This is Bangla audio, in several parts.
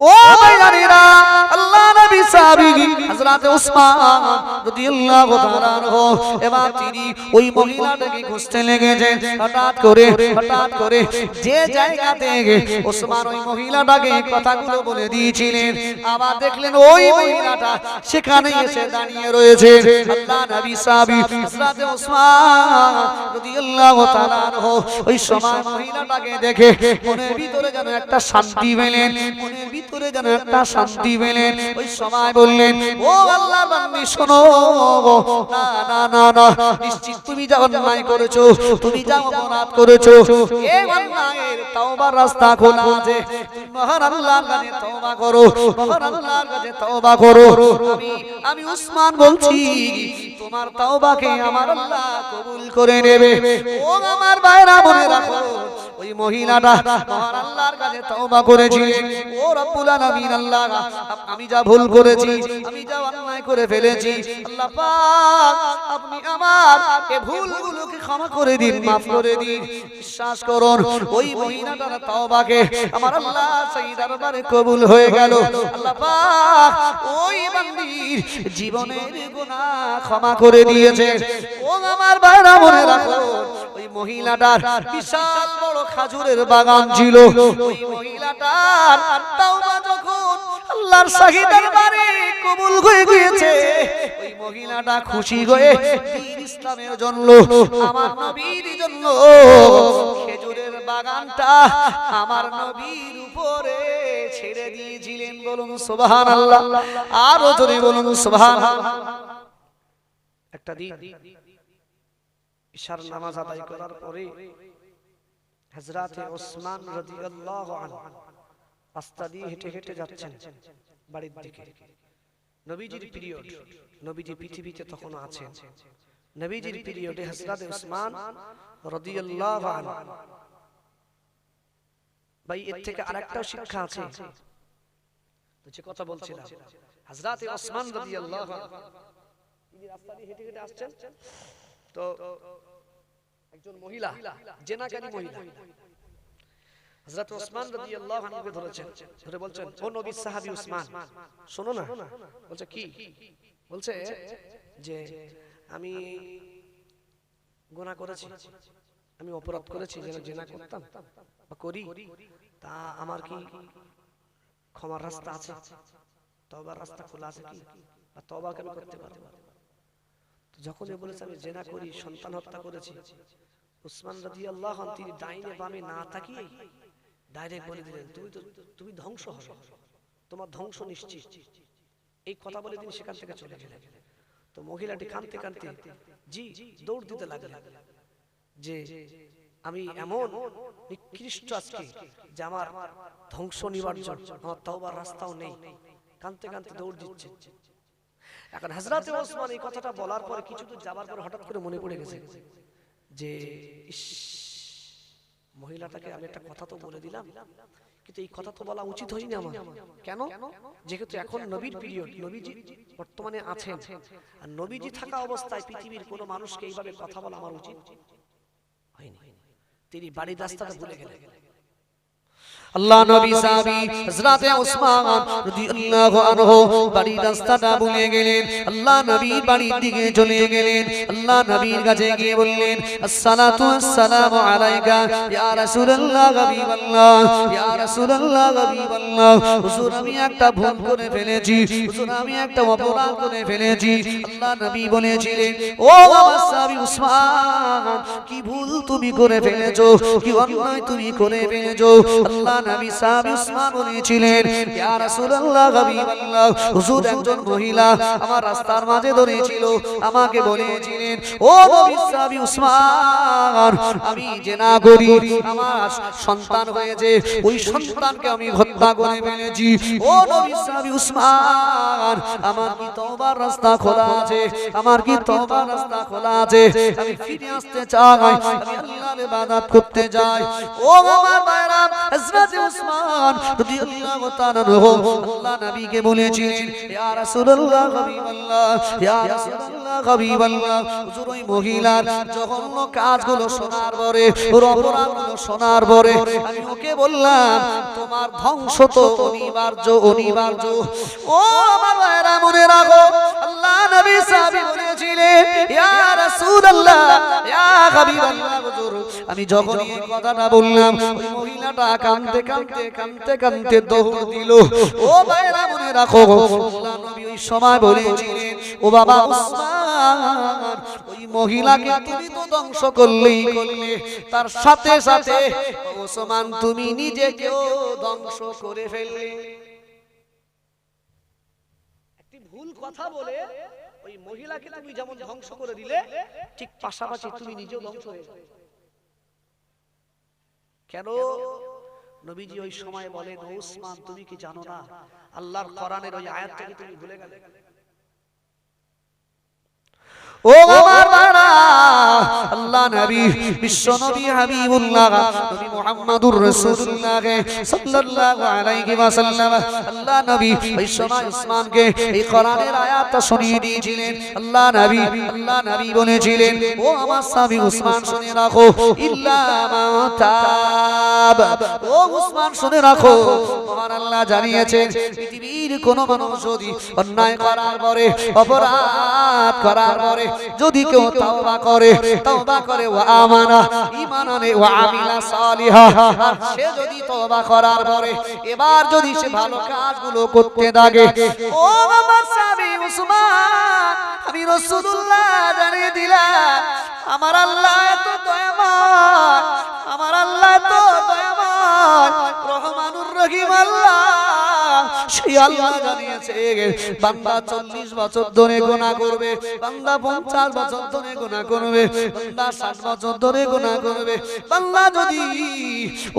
ও আল্লাহ নবী সাহাবী হযরত রাদিয়াল্লাহু তাআলা আনহু এবার তিনি ওই মহিলাটাকে খুঁজতে লেগেছেন। হঠাৎ করে হঠাৎ করে যে জায়গা থেকে ওসমান ওই মহিলাটাকে কথাগুলো বলে দিয়েছিলেন আবার দেখলেন ওই মহিলাটা সেখানে এসে দাঁড়িয়ে রয়েছে। আল্লাহ নবী সাহাবী হযরত রাদিয়াল্লাহু তাআলা আনহু ওই সময় মহিলাটাকে দেখে মনের ভিতরে যেন একটা শান্তি পেলেন মনের ভিতরে যেন একটা শান্তি পেলেন ওই সময় বললেন ও আল্লাহ বান্দি শোনো। না না না না নিশ্চিত তুমি যা অন্যায় করেছ তুমি যা অপরাধ করেছ। এই অন্যায়ের তওবার রাস্তা খোলা আছে। মহান আল্লাহর কাছে তওবা করো মহান আল্লাহর কাছে তওবা করো। আমি আমি উসমান বলছি তোমার তওবাকে আমার আল্লাহ কবুল করে নেবে। ও আমার ভাইরা মনে রাখো ওই মহিলাটা মহান আল্লাহর কাছে তওবা করেছিলেন। ও রব্বুল আলামিন, আল্লাহ, আমি যা ভুল করেছি, আমি যা অন্যায় করে ফেলেছি, আল্লাহ পাক, আপনি আমার এই ভুলগুলোকে ক্ষমা করে দিন maaf করে দিন, বিশ্বাস করুন, ওই মহিলাটার তওবাকে আমার আল্লাহ সেই দরবারে কবুল হয়ে গেল, আল্লাহ পাক, ওই বান্দির জীবনের গুনাহ ক্ষমা করে দিয়েছে। ও আমার ভাইরা মনে রাখো ওই মহিলাটার বিশাল বড় খাজুরের বাগান ছিল। ওই মহিলাটার তাওবা যখন আল্লাহর দরবারে কবুল হয়ে গিয়েছে ওই মহিলাটা খুশি হয়ে ইসলামের জন্য আমার নবীর জন্য খেজুরের বাগানটা আমার নবীর উপরে ছেড়ে দিয়েছিলেন বলুন সুবহানাল্লাহ। আরও জোরে বলুন সুবহানাল্লাহ। একটা দিন ইশার নামাজ আদায় করার পরে হযরতে ওসমান রাদিয়াল্লাহু আনহু রাস্তা দিয়ে হেঁটে হেঁটে যাচ্ছেন বাড়ির দিকে। নবীজির পিরিয়ড নবীজি পৃথিবীতে তখন আছেন। নবীজির পিরিয়ডে হযরতে ওসমান রাদিয়াল্লাহু আনহু। ভাই এর থেকে আরেকটাও শিক্ষা আছে। তো যে কথা বলছিলাম। হযরতে ওসমান রাদিয়াল্লাহু আনহু। তিনি রাস্তা দিয়ে হেঁটে হেঁটে আসছেন। তো একজন মহিলা, জেনাকারী মহিলা। হযরত ওসমান রাদিয়াল্লাহু আনহুকে ধরেছেন। ধরে বলছেন, ও নবী সাহাবী ওসমান না। বলছে, কি? বলছে যে, আমি গুনাহ করেছি, আমি অপরাধ করেছি, যেন জেনা করতাম বা করি, তা আমার কি ক্ষমার রাস্তা আছে? তওবার রাস্তা খোলা আছে কি? বা তওবা আমি করতে পারব? তো যখন বলেছে, আমি জেনা করি, সন্তান হত্যা করেছি উসমান রাদিয়াল্লাহু আনহু, তিনি ডাইনে বামে না তাকিয়ে ডাইরেক্ট বলে দিলেন, তুমি তো, তুমি ধ্বংস হবে। তোমার ধ্বংস নিশ্চিত। এই কথা বলে তিনি সেখান থেকে চলে গেলেন। তো মহিলাটি কাঁদতে কাঁদতে, জি, দৌড় দিতে লাগলেন যে আমি এমন নিকৃষ্ট আজকে যে আমার ধ্বংস নিবার্জন আমার তওবার রাস্তাও নেই। কাঁদতে কাঁদতে দৌড় দিচ্ছে। এখন হযরতে ওসমান এই কথাটা বলার পরে কিছু দূর যাবার পরে হঠাৎ করে মনে পড়ে গেছে যে মহিলাটাকে আমি একটা কথা তো বলে দিলাম, কিন্তু এই কথা তো বলা উচিত হয়নি আমার। কেন? যেহেতু এখন নবীর পিরিয়ড, নবীজি বর্তমানে আছেন, আর নবীজি থাকা অবস্থায় পৃথিবীর কোনো মানুষকে এইভাবে কথা বলা আমার উচিত হয়নি। তিনি বাড়ির রাস্তাটা ভুলে গেলেন। আল্লাহ নবী সাহাবী হযরতে ওসমান রাদিয়াল্লাহু আনহু বাড়ির রাস্তাটা ভুলে গেলেন। আল্লাহ নবীর বাড়ির দিকে চলে গেলেন। আল্লাহ নবীর কাছে গিয়ে বললেন, আসসালাতু আসসালামু আলাইকা ইয়া রাসূলুল্লাহ হাবিবাল্লাহ, ইয়া রাসূলুল্লাহ হাবিবাল্লাহ। হুজুর, আমি একটা ভুল করে ফেলেছি। হুজুর, আমি একটা অপরাধ করে ফেলেছি। আল্লাহ নবী বলেছিলেন, ও আমার সাহাবী উসমান কি ভুল তুমি করে ফেলেছো, কি অন্যায় তুমি করে ফেলেছো? আল্লাহ নবী সাহাবী উসমান বলেছিলেন ইয়া রাসূলুল্লাহ, হাবিবাল্লাহ, হুজুর একজন মহিলা আমার রাস্তার মাঝে ধরেছিল, আমাকে বলেছিলেন, ও নবী সাহাবী উসমান, আমি জেনা করি, আমার সন্তান হয়েছে, ওই সন্তানকে আমি হত্যা করে ফেলেছি। ও নবী সাহাবী উসমান, আমার কি তওবার রাস্তা খোলা আছে? আমার কি তওবার রাস্তা খোলা আছে? আমি ফিরে আসতে চাই, আমি আল্লাহর ইবাদত করতে যাই ও আমার ভাইরা হযরত উসমান রাদিয়াল্লাহু তাআলা আল্লাহ নবীকে বলেছিলেন ইয়া রাসূলুল্লাহ হাবিবাল্লাহ ইয়া রাসূলুল্লাহ আমি ও যখন এই বললাম, ওই মহিলাটা দৌড় দিল। ও মনে রাখো সময় বলেছিলেন, ও বাবা ওই মহিলাকে তুমি তো ধ্বংস করলেই করলে। তার সাথে সাথে ওসমান তুমি নিজেকেও ধ্বংস করে ফেললে। ধ্বংস করে দিলে, ঠিক পাশাপাশি তুমি ধ্বংস কেন? নবীজি ওই সময় বলেন "ও উসমান তুমি কি জানো না? আল্লাহর কোরআনের ওই আয়াতটাকে তুমি ভুলে গেলে? ও আমার বাড়া আল্লাহ নবী বিশ্ব নবী হাবিবুল্লাহ নবী মুহাম্মদুর রাসূলুল্লাহ সাল্লাল্লাহু আলাইহি ওয়াসাল্লাম আল্লাহ নবী ওই সময় উসমানকে এই কোরআনের আয়াতটা শুনিয়ে দিয়েছিলেন আল্লাহ নবী আল্লাহ নবী বলেছিলেন ও আমার স্বামী উসমান শুনে রাখো ইল্লা মা তাব ও উসমান শুনে রাখো মহান আল্লাহ জানিয়েছেন পৃথিবীর কোন মানুষ যদি অন্যায় করার পরে অপরাধ করার পরে যদি কেউ তাওবা করে তাওবা করে, ওয়া আমানা ঈমান আনে ওয়া আমিলা সালিহা। সে যদি তওবা করার পরে, এবার যদি সে ভালো কাজগুলো করতে লাগে ও আমার স্বামী উসমান, আমি রাসূলুল্লাহ জানিয়ে দিলাম, আমার আল্লাহ তো দয়াময়, আমার আল্লাহ তো দয়াময়, রহমানুর রহিম আল্লাহ। সেই আল্লাহ জানিয়েছে, বান্দা চল্লিশ বছর ধরে গোনা করবে, বান্দা পঞ্চাশ বছর ধরে গোনা করবে, বান্দা ষাট বছর ধরে গোনা করবে। বান্দা যদি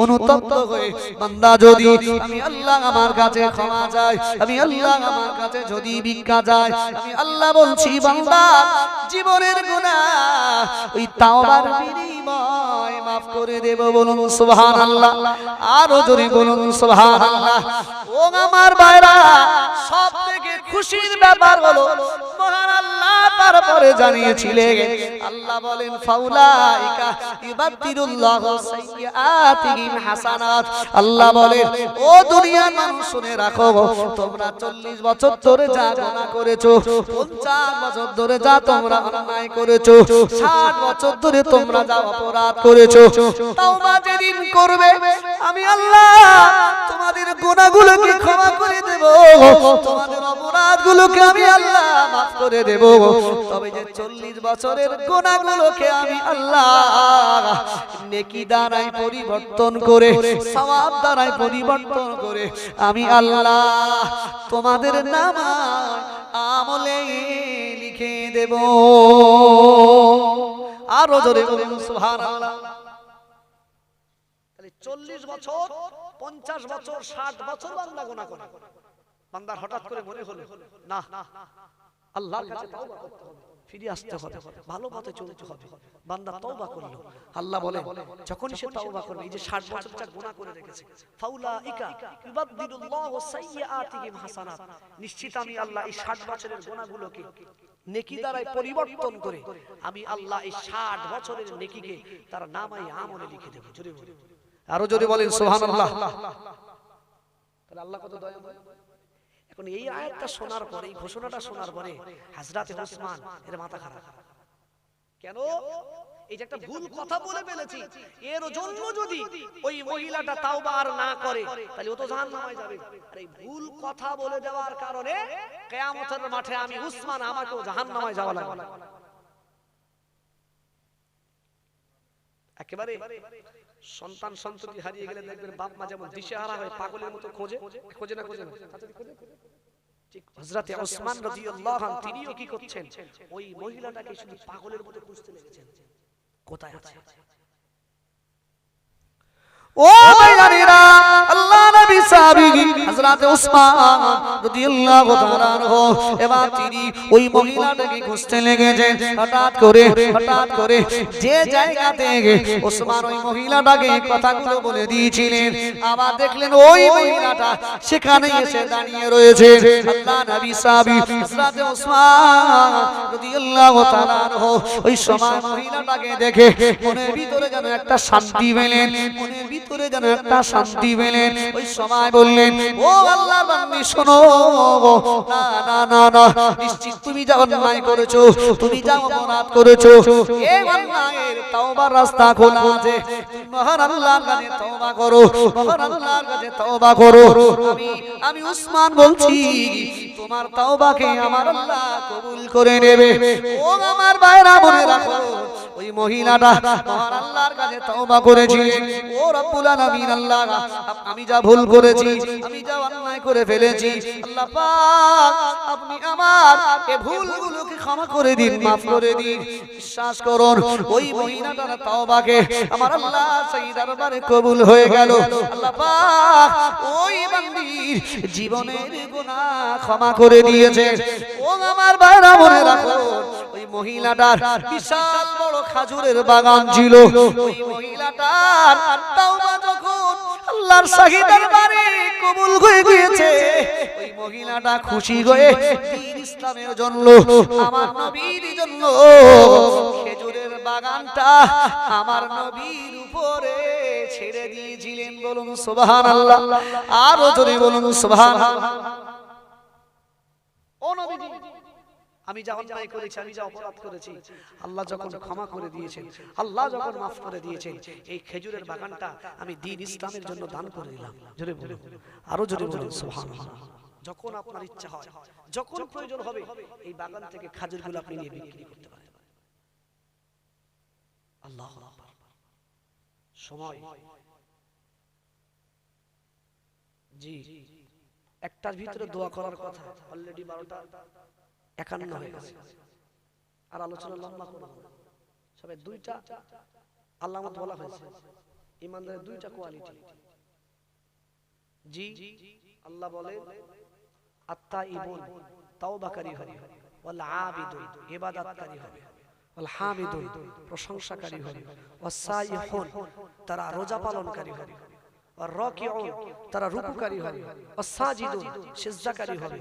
অনুতপ্ত হয়ে, বান্দা যদি, আমি আল্লাহ আমার কাছে ক্ষমা চাই, আমি আল্লাহ আমার কাছে যদি ভিক্ষা যায় আমি আল্লাহ বলছি, বান্দা, জীবনের গুনাহ ওই তাওবার বিনিময় মাফ করে দেব বলুন, সুবহানাল্লাহ। আরও জোরে বলুন, সুবহানাল্লাহ। ও আমার ভাইরা সব থেকে খুশির ব্যাপার হলো মহান আল্লাহ তারপরে জানিয়েছিলেন আল্লাহ বলেন, ফাউলাইকা ইবাদদিরুল্লাহু সাইয়্যাতিহিম হাসানাত। আল্লাহ বলেন, ও দুনিয়ার মানুষ, শুনে রাখো, তোমরা 40 বছর ধরে যা গুনাহ করেছ 50 বছর ধরে যা তোমরা অন্যায় করেছ 60 বছর ধরে তোমরা যা অপরাধ করেছ, তাওবা যেদিন করবে, আমি আল্লাহ তোমাদের গুনাহগুলোকে ক্ষমা করে দেব। তোমাদের অপরাধগুলোকে আমি আল্লাহ মাফ করে দেব। তবে যে 40 বছরের গুনাহগুলোকে আমি আল্লাহ নেকি দ্বারাই পরিবর্তন করে, সওয়াব দ্বারাই পরিবর্তন করে, আমি আল্লাহ তোমাদের নাম আমলে লিখে দেব। আরও জোরে বলুন, সুবহানাল্লাহ। চল্লিশ বছর, পঞ্চাশ বছর, ষাট বছর বান্দা গোনা করে। বান্দার হঠাৎ করে মনে হলো, না আল্লাহর কাছে তওবা করতে হবে। ফিরে আসতে হবে। ভালো পথে চলতে হবে। বান্দা তওবা করল। আল্লাহ বলে যখন সে তওবা করবে এই যে 60 বছর যা গুনাহ করে রেখেছে। ফাউলাইকা ইউবাদদিলুল্লাহু সাইয়্যাতিহিম হাসানাত। নিশ্চিত আমি আল্লাহ এই 60 বছরের গুনাহগুলোকে নেকি দ্বারাই পরিবর্তন করে আমি আল্লাহ এই 60 বছরের নেকিকে তার নামাই আমলে লিখে দেব। জোরে বলে আরও জোরে বলেন সুবহানাল্লাহ। তাহলে আল্লাহ কত দয়াময়। এখন এই আয়াতটা শোনার পরে, এই ঘোষণাটা শোনার পরে হাজরাতে ওসমান এর মাথা খারাপ। কেন? এই যে একটা ভুল কথা বলে ফেলেছি, এর জন্য যদি ওই মহিলাটা না করে, তাহলে ও তো যাবে। আর এই ভুল কথা বলে দেওয়ার কারণে মাঠে আমি উসমান আমাকেও যাওয়া লাগবে। একেবারে সন্তান সন্ততি হারিয়ে গেলে দেখবেন বাপ মা যেমন দিশেহারা হয়ে, পাগলের মতো খোঁজে খোঁজে না খোঁজে না। ঠিক হযরতে ওসমান রাদিয়াল্লাহু আনহু তিনিও কি করছেন? ওই মহিলাটাকে শুধু পাগলের মতো খুঁজতে লেগেছেন। কোথায় আছে? ও ভাইজানেরা আল্লাহ নবী সাহাবী হযরত উসমান রাদিয়াল্লাহু তাআলা আনহু, এবার তিনি ওই মহিলাটাকে খুঁজতে লেগেছেন। হঠাৎ করে হঠাৎ করে যে জায়গা থেকে ওসমান ওই মহিলাটাকে কথাগুলো বলে দিয়েছিলেন, আবার দেখলেন ওই মহিলাটা সেখানে এসে দাঁড়িয়ে রয়েছে। আল্লাহ নবী সাহাবী হযরত উসমান রাদিয়াল্লাহু তাআলা আনহু ওই সময় মহিলাটাকে দেখে মনের ভিতরে যেন একটা শান্তি পেলেন, মনের ভিতরে যেন একটা শান্তি পেলেন। ওই সময় বললেন, ও আল্লাহর বান্দি, শোনো, না না না না, নিশ্চিত তুমি যা অন্যায় করেছ, তুমি যা অপরাধ করেছ, এ অন্যায়ের তওবার রাস্তা খোলা আছে। মহান আল্লাহর কাছে তওবা করো, মহান আল্লাহর কাছে তওবা করো। আমি আমি উসমান বলছি তোমার তওবাকে আমার আল্লাহ কবুল করে নেবে। ও আমার ভাইরা মনে রাখো, ওই মহিলাটা মহান আল্লাহর কাছে তওবা করেছিলেন ও রব্বুল আলামিন, আল্লাহ, আমি যা ভুল করেছি, আমি যা অন্যায় করে ফেলেছি, আল্লাহ পাক, আপনি আমার এই ভুলগুলোকে ক্ষমা করে দিন, মাফ করে দিন। বিশ্বাস করুন, ওই মহিলাটার তওবাকে আমার আল্লাহ সেই দরবারে কবুল হয়ে গেল। আল্লাহ পাক, ওই বান্দির জীবনের গুনাহ ক্ষমা করে দিয়েছে। ও আমার ভাইরা মনে রাখো ওই মহিলাটার বিশাল বড় খাজুরের বাগান ছিল। ওই মহিলাটার তাওবা যখন আল্লাহর শাহী দরবারে কবুল হয়ে গিয়েছে ওই মহিলাটা খুশি হয়ে দ্বীন ইসলামের জন্য আমার নবীর জন্য খেজুরের বাগানটা আমার নবীর উপরে ছেড়ে দিয়েছিলেন বলুন সুবহানাল্লাহ। আরও জোরে বলুন সুবহানাল্লাহ। ও আমি যা অন্যায় করেছি, আমি যা অপরাধ করেছি, আল্লাহ যখন ক্ষমা করে দিয়েছেন, আল্লাহ যখন মাফ করে দিয়েছেন, এই খেজুরের বাগানটা আমি দিন ইসলামের জন্য দান করে দিলাম। জোরে বলুন, আরও জোরে বলুন, সুবহানাল্লাহ। যখন আপনার ইচ্ছা হয়, যখন প্রয়োজন হবে, এই বাগান থেকে খাজুরগুলো আপনি নিয়ে বিক্রি করতে পারেন। আল্লাহ সময়। জি। একটার ভিতরে দোয়া করার কথা অলরেডি বারোটা একান্ন হয়ে গেছে। আর আলোচনা লম্বা করব। না। সবাই দুইটা আল্লামত বলা হয়েছে। ইমানদারের দুইটা কোয়ালিটি জি আল্লাহ বলে আত্মা ইবন তাওবাকারী হবে ওয়াল আবিদুন ইবাদতকারী হবে ওয়াল হামিদুন প্রশংসাকারী হবে ওয়াস সাইহুন তারা রোজা পালনকারী হবে তারা রুকুকারী হবে সিজদাকারী হবে।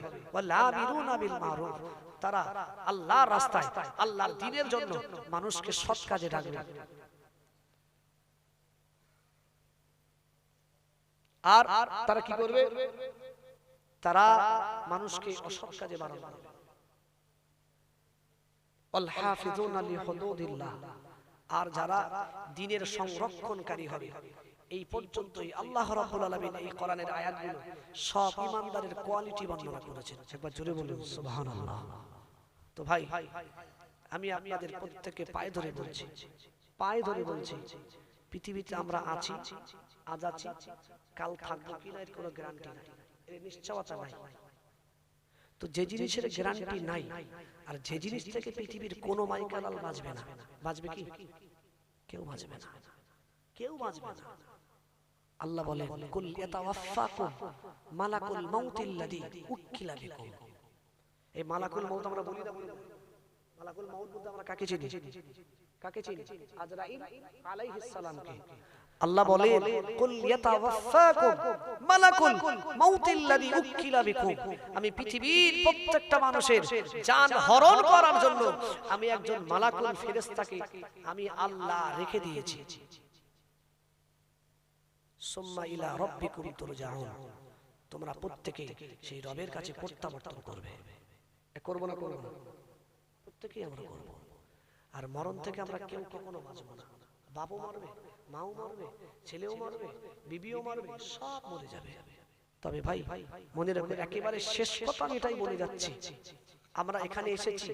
তারা আল্লাহর রাস্তায় আল্লাহর দ্বীনের জন্য মানুষকে সৎ কাজে ডাকবে। আর তারা কি করবে? তারা মানুষকে অসৎ কাজে হাফিজুনা আর যারা দিনের সংরক্ষণকারী হবে এই পর্যন্তই আল্লাহ রাব্বুল আলামিন এই কোরআনের আয়াতগুলো সব ঈমানদারের কোয়ালিটি বর্ণনা করেছেন। একবার জোরে বলুন, সুবহানাল্লাহ। তো ভাই, আমি আপনাদের প্রত্যেককে পায়ে ধরে বলছি, পায়ে ধরে বলছি, পৃথিবীতে আমরা আছি, আজ আছি, কাল থাকব কিনা এর কোনো গ্যারান্টি নাই, এর নিশ্চয়তা নাই। তো যে জিনিসের গ্যারান্টি নাই, আর যে জিনিস থেকে পৃথিবীর কোনো মাইকালাল বাঁচবে না, বাঁচবে কি? কেউ বাঁচবে না। কেউ বাঁচবে না। আল্লাহ বলেন কুল ইয়াতাওয়াফাকুম মালাকুল মাউতিল্লাযী উক্কিলা বিকুম। এই মালাকুল মাউত আমরা বলি না বলি না। মালাকুল মাউত বলতে আমরা কাকে চিনি? কাকে চিনি? আজরাইল আলাইহিস সালামকে। আল্লাহ বলে কুল ইয়াতাওয়াফাকুম মালাকুল মাউতিল্লাযী উক্কিলা বিকুম। আমি পৃথিবীর প্রত্যেকটা মানুষের জান হরণ করার জন্য আমি একজন মালাকুল ফেরেশতাকে আমি আল্লাহ রেখে দিয়েছি। সুম্মা ইলা রাব্বিকুম তোমরা প্রত্যেকে সেই রবের কাছে প্রত্যাবর্তন করবে। করব না করব প্রত্যেকেই আমরা করব। আর মরণ থেকে আমরা কেউ কখনো বাঁচবো না। বাপও মারবে, মাও মারবে, ছেলেও মারবে, বিবিও মারবে, সব মরে যাবে। তবে ভাই, মনে রাখবে একেবারে শেষ কথা আমি এটাই বলে যাচ্ছি। আমরা এখানে এসেছি,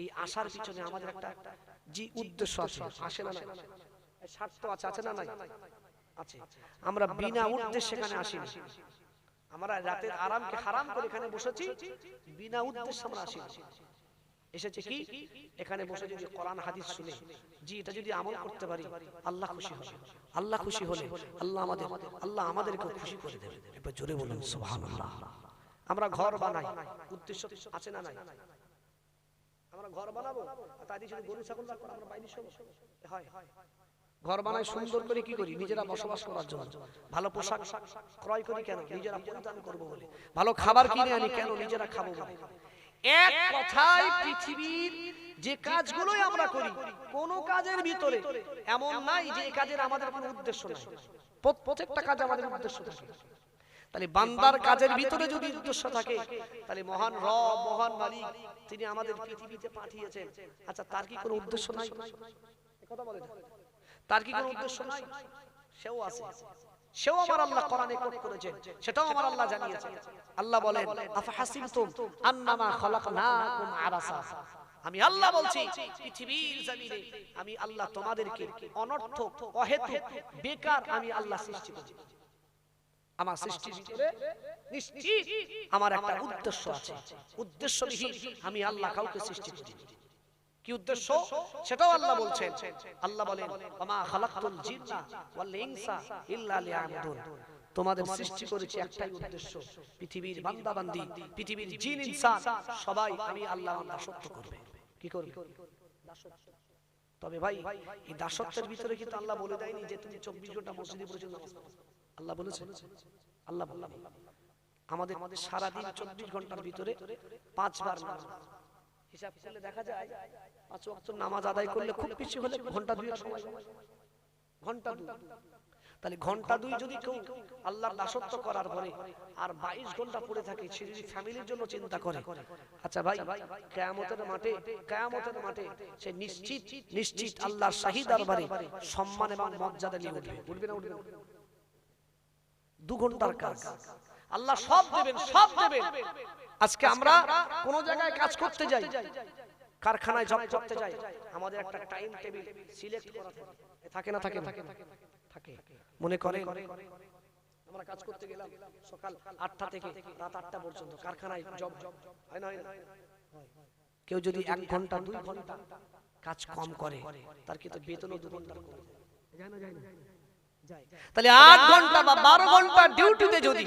এই আসার পিছনে আমাদের একটা জি উদ্দেশ্য আছে। আসে না স্বার্থ আছে আছে না নাই? আছে। আমরা বিনা উদ্দেশ্যে এখানে আসি। আমরা রাতের আরামকে হারাম করে এখানে বসেছি, বিনা উদ্দেশ্যে আমরা আসি। এসেছে কি? এখানে বসে যদি কোরআন, হাদিস শুনে, জি, এটা যদি আমল করতে পারি, আল্লাহ খুশি হবে। আল্লাহ খুশি হলে আল্লাহ আমাদের, আল্লাহ আমাদেরকে খুশি করে দেবে। এবার জোরে বলুন, সুবহানাল্লাহ। আমরা ঘর বানাই। উদ্দেশ্য আছে না নাই? আমরা ঘর বানাবো? আর তাই যদি গরু, ছাগল রাখব আমরা বাইরে শোবো। হয়। ঘর বানায় সুন্দর করে কি করি? নিজেরা বসবাস করার জন্য। ভালো পোশাক ক্রয় করি কেন? নিজেরা পরিধান করব বলে। ভালো খাবার কিনে আনি কেন? নিজেরা খাব বলে। এক কথায় পৃথিবীর যে কাজগুলোই আমরা করি, কোন কাজের ভিতরে এমন নাই যে কাজের আমাদের কোনো উদ্দেশ্য নাই। প্রত্যেকটা কাজ আমাদের উদ্দেশ্য থাকে। তাহলে বান্দার কাজের ভিতরে যদি উদ্দেশ্য থাকে, তাহলে মহান রব, মহান মালিক, তিনি আমাদের পৃথিবীতে পাঠিয়েছেন। আচ্ছা তার কি কোনো উদ্দেশ্য নাই? কথা বলে না। তার কি কোনো উদ্দেশ্য নাই? সেও আছে। সেও আমার আল্লাহ কোরআনে কোট করেছেন। সেটাও আমার আল্লাহ জানিয়েছেন। আল্লাহ বলেন আফহাসিবতুম আন্নামা খালাকনাকুম আবাসা আমি আল্লাহ বলছি পৃথিবীর জমিনে আমি আল্লাহ তোমাদেরকে অনর্থক অহেতুক বেকার আমি আল্লাহ সৃষ্টি করেছি। আমার সৃষ্টির ভিতরে নিশ্চিত আমার একটা উদ্দেশ্য আছে। উদ্দেশ্যবিহীন আমি আল্লাহ কাউকে সৃষ্টি করি কি উদ্দেশ্য? সেটাও আল্লাহ বলছেন। আল্লাহ বলেন, ওমা খালাকতুল জিন্না ওয়াল ইনসা ইল্লা লিয়াবুদুন। তোমাদের সৃষ্টি করেছি একটাই উদ্দেশ্য, পৃথিবীর বান্দা বান্দি পৃথিবীর জিন, ইনসান, সবাই আমি আল্লাহ দাসত্ব করবে। কি করবে? দাসত্ব তবে ভাই, এই দাসত্বের ভিতরে কিন্তু আল্লাহ বলে দেয়নি যে তুমি চব্বিশ ঘণ্টা মসজিদে বসে নামাজ পড়ো। আল্লাহ বলেছে? আল্লাহ বললাম আমাদের আমাদের সারাদিন চব্বিশ ঘণ্টার ভিতরে পাঁচবার নামাজ। হিসাব করলে দেখা যায়, পাঁচ ওয়াক্ত নামাজ আদায় করলে খুব বেশি হলে ঘণ্টা দুই সময়। ঘণ্টা দুই। তাহলে ঘণ্টা দুই যদি কেউ আল্লাহর দাসত্ব করার পরে আর বাইশ ঘণ্টা পড়ে থাকে, সে যদি ফ্যামিলির জন্য চিন্তা করে আচ্ছা ভাই, কেয়ামতের মাঠে কেয়ামতের মাঠে সে নিশ্চিত নিশ্চিত আল্লাহর শাহী দরবারে সম্মান এবং মর্যাদা নিয়ে উঠবে। উঠবে না, উঠবে দু ঘণ্টার কাজ। আল্লাহ সব দেবেন সব দেবেন। আজকে আমরা কোন জায়গায় কাজ করতে যাই কারখানায় জব করতে যাই। আমাদের একটা টাইম টেবিল সিলেক্ট করা থাকে। থাকে। না থাকে না? থাকে মনে করে আমরা কাজ করতে গেলাম সকাল আটটা থেকে রাত আটটা পর্যন্ত কারখানায় জব হয় না হয় না? কেউ যদি এক ঘণ্টা দুই ঘণ্টা কাজ কম করে তার কিন্তু বেতনও দু ঘণ্টার কমে। যায় না যায় না। তাহলে আট ঘণ্টা বা বারো ঘণ্টা ডিউটিতে যদি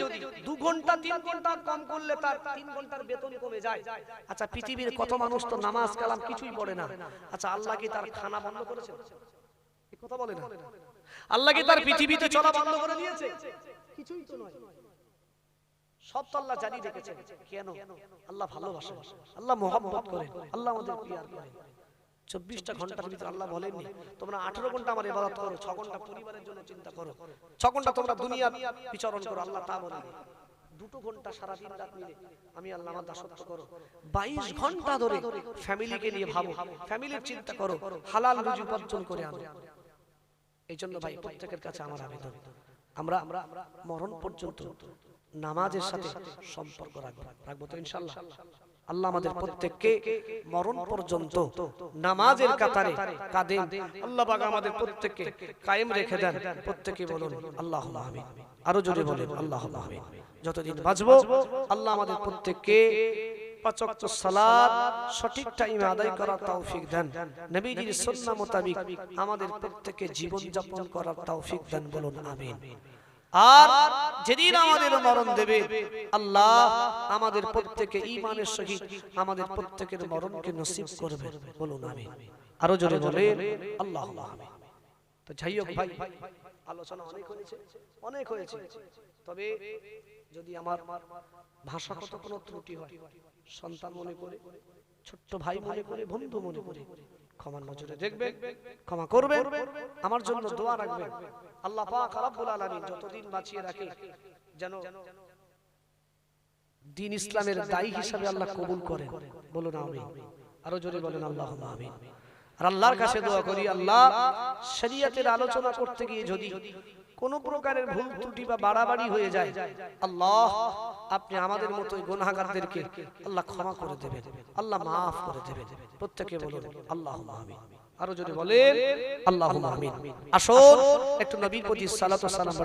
দু ঘণ্টা তিন ঘণ্টা কম করলে তার তিন ঘণ্টার বেতন কমে যায়। আচ্ছা পৃথিবীর কত মানুষ তো নামাজ কালাম কিছুই পড়ে না। আচ্ছা আল্লাহ কি তার খানা বন্ধ করেছে কথা বলে না। আল্লাহ কি তার পৃথিবীতে চলা বন্ধ করে দিয়েছে? কিছুই তো নয়। সব তো আল্লাহ জানিয়ে রেখেছেন। কেন? আল্লাহ ভালোবাসেন। আল্লাহ মোহাম্মত করেন। আল্লাহ আমাদের পিয়ার করেন। চব্বিশটা ঘণ্টার ভিতরে আল্লাহ বলেননি। তোমরা আঠারো ঘণ্টা আমার ইবাদত করো ছ ঘণ্টা পরিবারের জন্য চিন্তা করো। ছ ঘণ্টা তোমরা দুনিয়া বিচরণ করো আল্লাহ তা বলেনি দুটো ঘণ্টা সারা দিন রাত মিলে আমি আল্লাহ আমার দাসত্ব করো। বাইশ ঘণ্টা ধরে ফ্যামিলিকে নিয়ে ভাবো। ফ্যামিলির চিন্তা করো। হালাল রুজি উপার্জন করে আনো। এই জন্য ভাই প্রত্যেকের কাছে আমার আবেদন। আমরা আমরা মরণ পর্যন্ত নামাজের সাথে সম্পর্ক রাখব। রাখব তো ইনশাল্লাহ আল্লাহ আমাদের প্রত্যেককে মরণ পর্যন্ত নামাজের কাতারে কাদেম আল্লাহ পাক আমাদের প্রত্যেককে কায়েম রেখে দেন। প্রত্যেকে বলুন আল্লাহ আমিন। আরও জোরে বলেন আল্লাহ আমিন। যতদিন বাঁচবো আল্লাহ আমাদের প্রত্যেককে পাঁচ ওয়াক্ত সালাত সঠিক টাইমে আদায় করার তৌফিক দেন। নবীজির সুন্নাহ মোতাবেক আমাদের প্রত্যেককে জীবন যাপন করার তৌফিক দেন বলুন আমিন। আর যেদিন আমাদের মরণ দেবে আল্লাহ আমাদের প্রত্যেকে ঈমানের সহিত আমাদের প্রত্যেকের মরণকে নসিব করবে। বলুন আমিন। আরও জোরে বলেন আল্লাহ তো যাই হোক ভাই আলোচনা অনেক হয়েছে। অনেক হয়েছে। তবে যদি আমার ভাষাগত কোনো ত্রুটি হয় সন্তান মনে করে ছোট্ট ভাই মনে করে বন্ধু মনে করে ক্ষমার নজরে দেখবেন ক্ষমা করবেন আমার জন্য দোয়া রাখবেন আল্লাহ পাক রব্বুল আলামিন যতদিন বাঁচিয়ে রাখে যেন দিন ইসলামের দায়ী হিসাবে আল্লাহ কবুল করেন। বলুন আমিন। আরও জোরে বলেন আল্লাহ আমিন। আর আল্লাহর কাছে দোয়া করি আল্লাহ শরীয়তের আলোচনা করতে গিয়ে যদি কোন প্রকারের ভুল ত্রুটি বা বাড়াবাড়ি হয়ে যায়। আল্লাহ আপনি আমাদের মতো গুনাহগারদেরকে আল্লাহ ক্ষমা করে দেবেন। আল্লাহ মাফ করে দেবেন। প্রত্যেকে বলুন আল্লাহ আমিন। আরও যদি বলেন আল্লাহ আমিন। আসুন একটু নবীর প্রতি সালাত সালাম